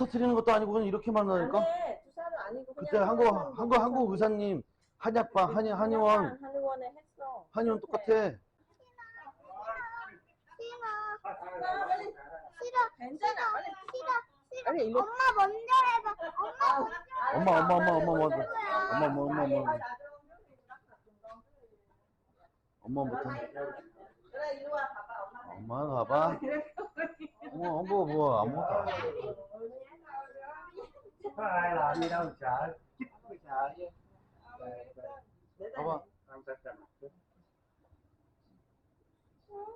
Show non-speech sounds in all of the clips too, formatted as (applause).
터트리는 것도 아니고 그냥 이렇게 만나니까? 안해 주사는 아니고 그냥 그때 한국 한국 한국 의사님 한약방 한의 한의원. 한의원에 했어. 한의원 똑같아. 싫어 괜찮아. 빨리 싫어 싫어. 빨리 일로. 엄마 먼저 해봐. 엄마 먼저 엄마 엄마 엄마 엄마 먼저 엄마 뭐 엄마 엄마. 엄마 못해 그래 이리 와. 봐봐 엄마. 엄마 가봐. 엄마 엄마 뭐 아무것도 안 해. Có ai làm gì đâu sợ chích mới sợ chứ đây. 봐봐 Không phải cầm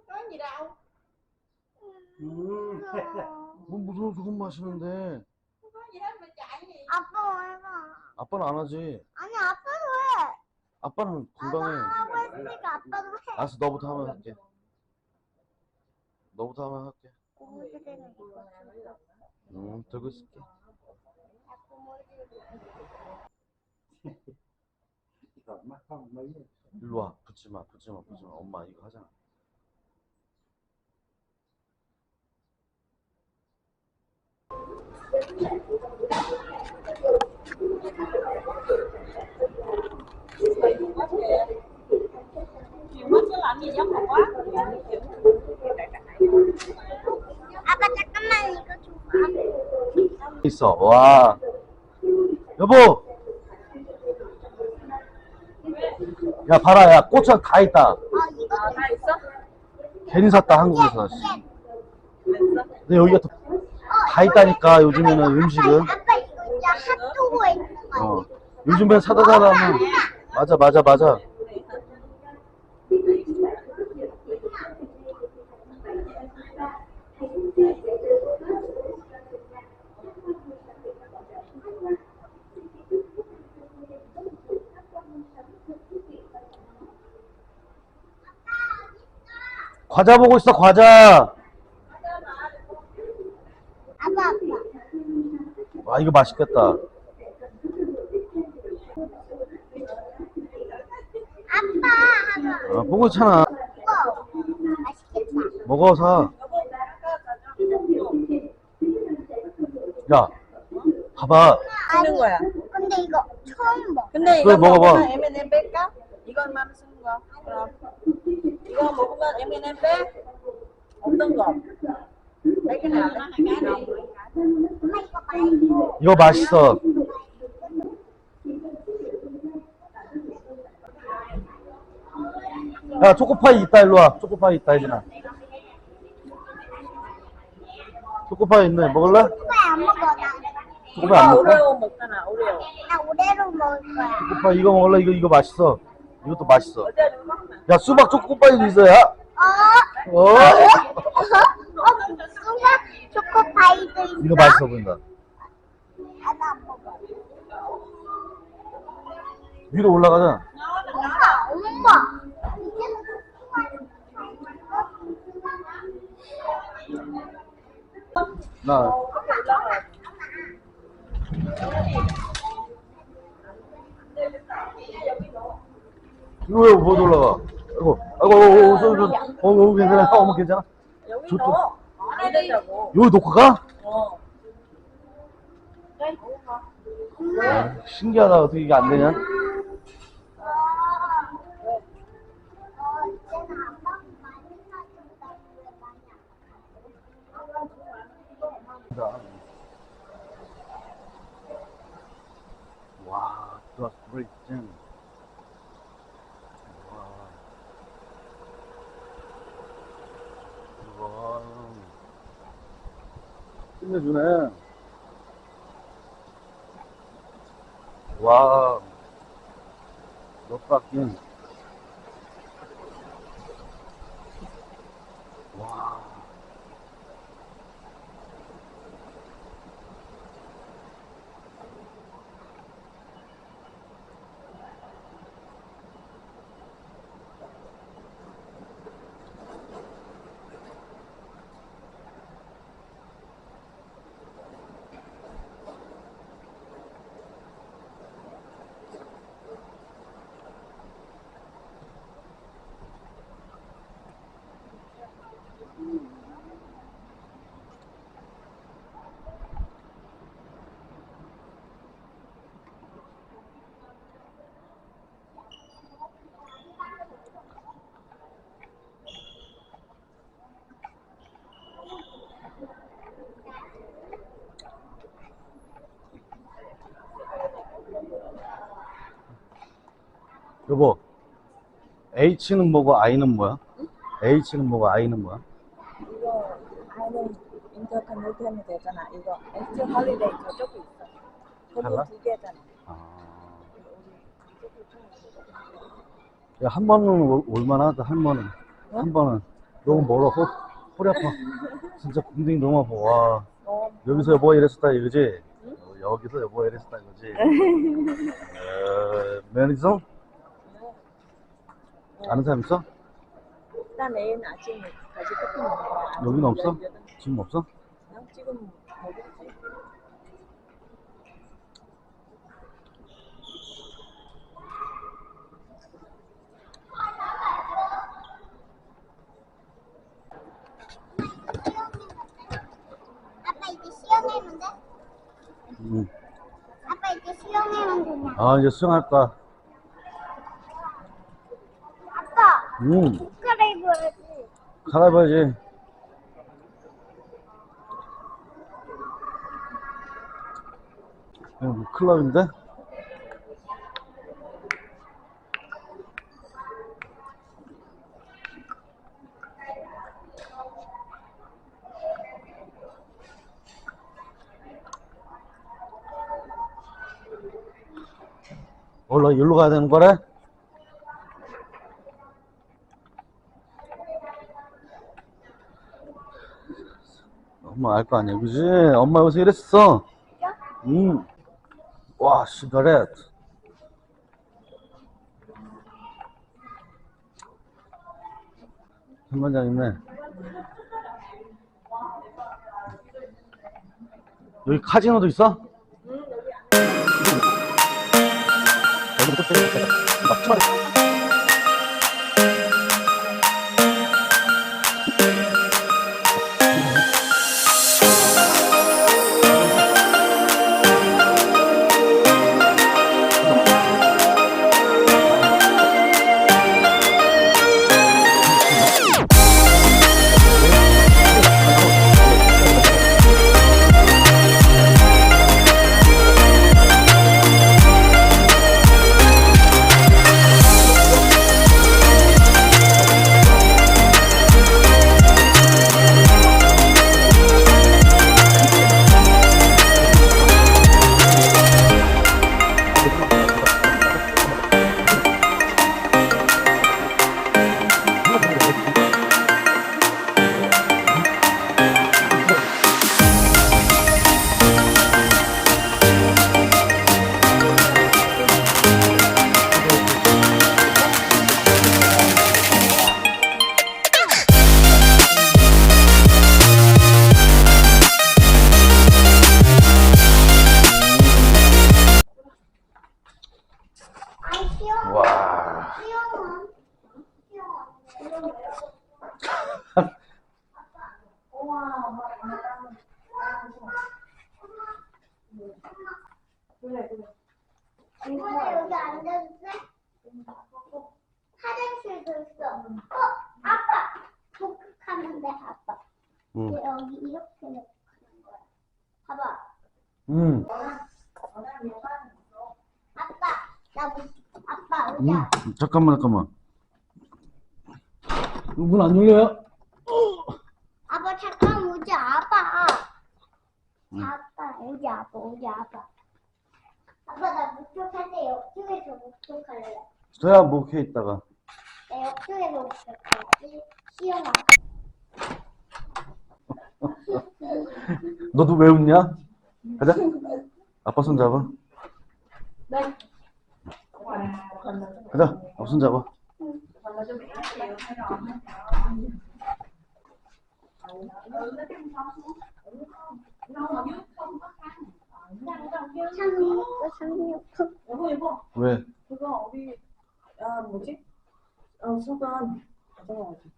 có gì đâu Ừ. 뭐 무서워서 혼 마시는데? không có gì hết mà chạy gì 아빠 해봐? 아빠는 안 하지. 아니 아빠도 해 아빠는 나도 건강해. 하고 했으니까 아빠도 해 알았어 너부터 하면 할게. 너부터 하면 할게. 응 들고 있을게 Mắt không mấy 일로 와 붙지마 붙지마 붙지마 엄마 이거 하잖아 quá 아빠 잠깐만 이거 줘봐 있어 와 여보! 야 봐라 야 고추장 다 있다. 어 이거 ờ hai số 괜히 샀다 한국에서. 됐어 근데 여기가 또 다 있다니까 요즘에는 음식은. 아빠 이거 진짜 핫도그에 있는 거 아니야? 어 요즘엔 사다 사라면 맞아 맞아 맞아 과자 보고 있어 과자 아빠 아빠 와 이거 맛있겠다 아빠 어, 보고 있잖아 맛있겠다 먹어 사. 야, 봐봐. 쓰는 거야 근데 이거 처음 봐 근데 그래, 이거 먹어봐. 먹으면 M&M 뺄까? 1번 M&M의 어떤 거? 이거 맛있어. 야 초코파이 있다 일로 와. 초코파이 있다 혜진아. 초코파이 있네. 먹을래? 초코파이 안 먹어 나. 초코파이 안 먹어? 오레오 먹잖아. 오레오. 나 오레오 먹을 거야. 초코파이 이거 먹을래? 이거 이거 맛있어. 이것도 맛있어. 야, 수박 초코파이도 있어, 야. 어? 어? 어? 수박 초코파이도 있어? 이거 맛있어 보인다. 나도 안 먹어 위로 올라가자. 엄마 엄마 나. 이거 왜 못 올라가? 아이고, 아이고, 아이고, 저, 저, 어, 어, 괜찮아? 어머, 괜찮아? 여기 저쪽. 넣어 안 된다고 여기 놓고 가? 어 아, 신기하다. 어떻게 이게 안 되냐? 어, 아빠 많이 사준다 왜 많이 안 와, 또 great thing. 와. 와. 끝내주네. 와. 몇 바뀐. 여보, H는 뭐고 I는 뭐야? H는 뭐고 I는 뭐야? 이거 아이는 인터컨넥트하면 되잖아. 이거 엑스 홀리데이 저쪽에 있어. 달라? 거기 두 개잖아. 아. 야, 한 번은 올- 올만하다, 한 번은. 한 번은. 너무 멀어, 허, 허리 아파. (laughs) 진짜 궁둥이 너무 아파, 와. 어, 여기서 여보가 이랬었다 이거지? 어, 여기서 여보가 이랬었다 이거지? (laughs) 어, 면 있어? 아는 사람 있어? 일단 내일 아침에 다시 커피 먹는 거야. 아침 여기는 없어? 18. 지금 없어? 그냥 지금. 아빠 이제 돼? 응. 아빠 이제 수영하면 되냐? 아, 이제 수영할까? 응. 옷 갈아입어야지. 갈아입어야지. 뭐 클럽인데? 올라 여기로 가야 되는 거래? 알 거 아니야, 그지? 엄마 여기서 이랬어. 응. 와, 시가렛. 현관장 있네. 여기 카지노도 있어? 아이 수영. 와. 이번에 여기? 화장실도 있어. 어, 아빠. 복학하면 돼, 아빠. 응. 여기 이렇게 하는 거야. 봐봐. 응. 아빠, 나 무, 아 의자. 잠깐만, 잠깐만. 문 안 열려요? 아빠 잠깐 오자, 아빠. 응. 아빠, 오지 아빠, 오지 아빠. 아빠 나 목욕할 때 옆쪽에서 목욕할래. 저야 목해 있다가. 나 옆쪽에서 목욕할래. 시영아. (laughs) 너도 왜 웃냐? 가자. 아빠 손 잡아. 네. 가자. 손 잡아. 왜? 그거 우리 아 뭐지? 어 수건 가져가야지.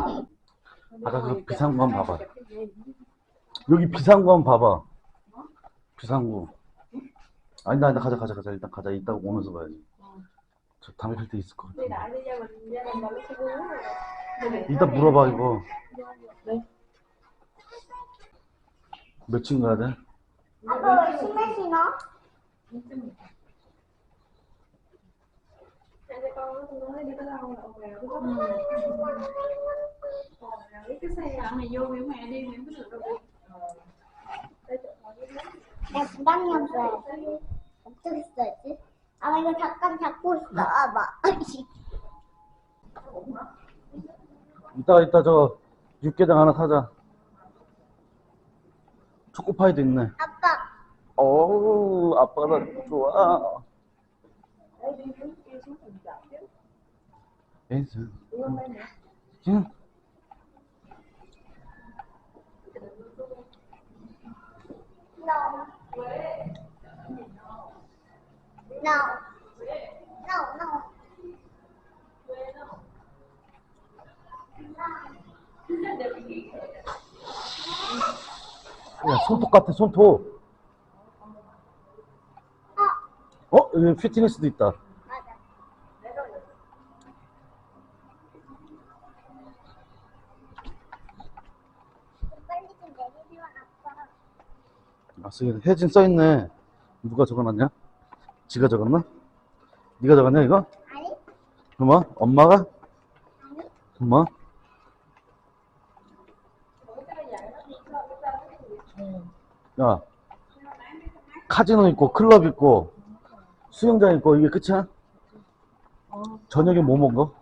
아 까 그 비상구 한번 봐봐. 여기 비상구 한번 봐봐. 비상구. 아니다, 아니다. 가자, 가자, 가자. 일단 가자. 이따 오면서 봐야지. 저 담배 필 때 있을 것 같아. 이따 물어봐, 이거. 네. 몇층 가야 돼? 아빠 왜 신발 신어? Cái xe này vô đi được đâu. 어떻게 써야지? 아, 이거 잠깐 잡고 있어. 아 봐. 이따 이따 저 육개장 하나 사자. 초코파이도 있네. 아빠, 어우 아빠가 나 좋아. 응. no. No. No, no. 야 손톱 같아 손톱. 어 여기 피트니스도 있다. 맞아. 빨리 좀 내리려 아빠. 아, 쓰기 혜진 써있네. 누가 적어놨냐? 지가 적었나? 네가 적었냐 이거? 아니? 엄마? 엄마가? 아니? 엄마? 야, 카지노 있고 클럽 있고 수영장 있고 이게 끝이야? 저녁에 뭐 먹어?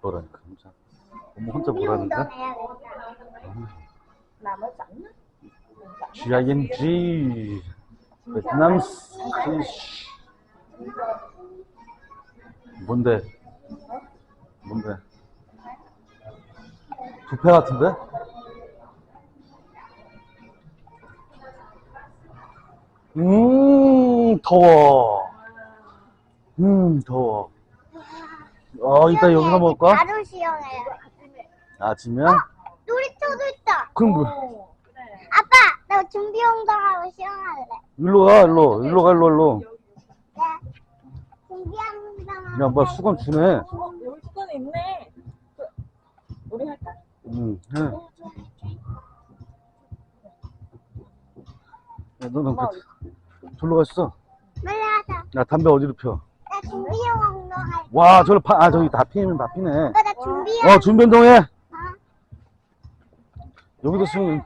뭐라니까 혼자 엄마 혼자 á. GING 베트남 스시 뭔데? 뭔데? 부페 같은데? 음 더워 음 더워 어 이따 여기서 먹을까? 바로 수영해요. 아침이야? 놀이터도 있다. 그럼 뭐 아빠, 나 준비 운동하고 수영할래. 일로 가 일로 일로 가 일로 일로 네. 준비 운동하고. 야 뭐 수건 주네 어, 여기 수건이 있네. 그, 우리 할까? 응, 해. 야, 너는 그, 가 있어. 빨리 하자. 야, 담배 어디로 펴? 준비. 와, 저를 파, 아, 저기 다 피면 다 피네. 아빠, 나 준비. 어, 준비 운동해. 어? 여기도 수영.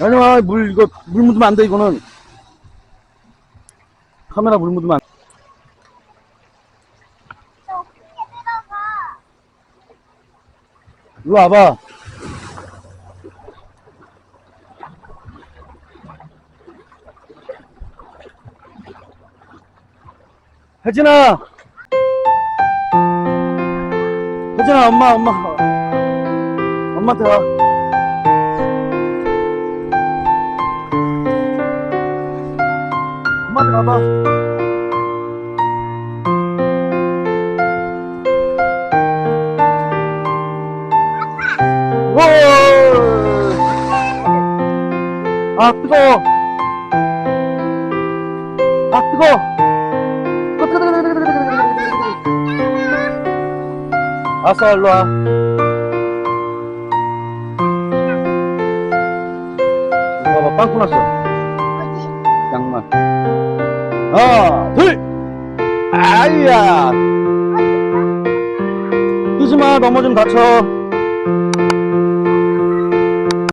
아니, 마, 물, 이거, 물 묻으면 안 돼, 이거는. 카메라 물 묻으면 안 돼. 이리 와봐. 혜진아! 혜진아, 엄마, 엄마. 엄마한테 와. 엄마 들어봐 아 뜨거워. 아 뜨거워. 아싸 일로와. 봐봐 어, 빵꾸 났어. 하나, 둘! 아이야! 뛰지 마, 넘어지면 다쳐.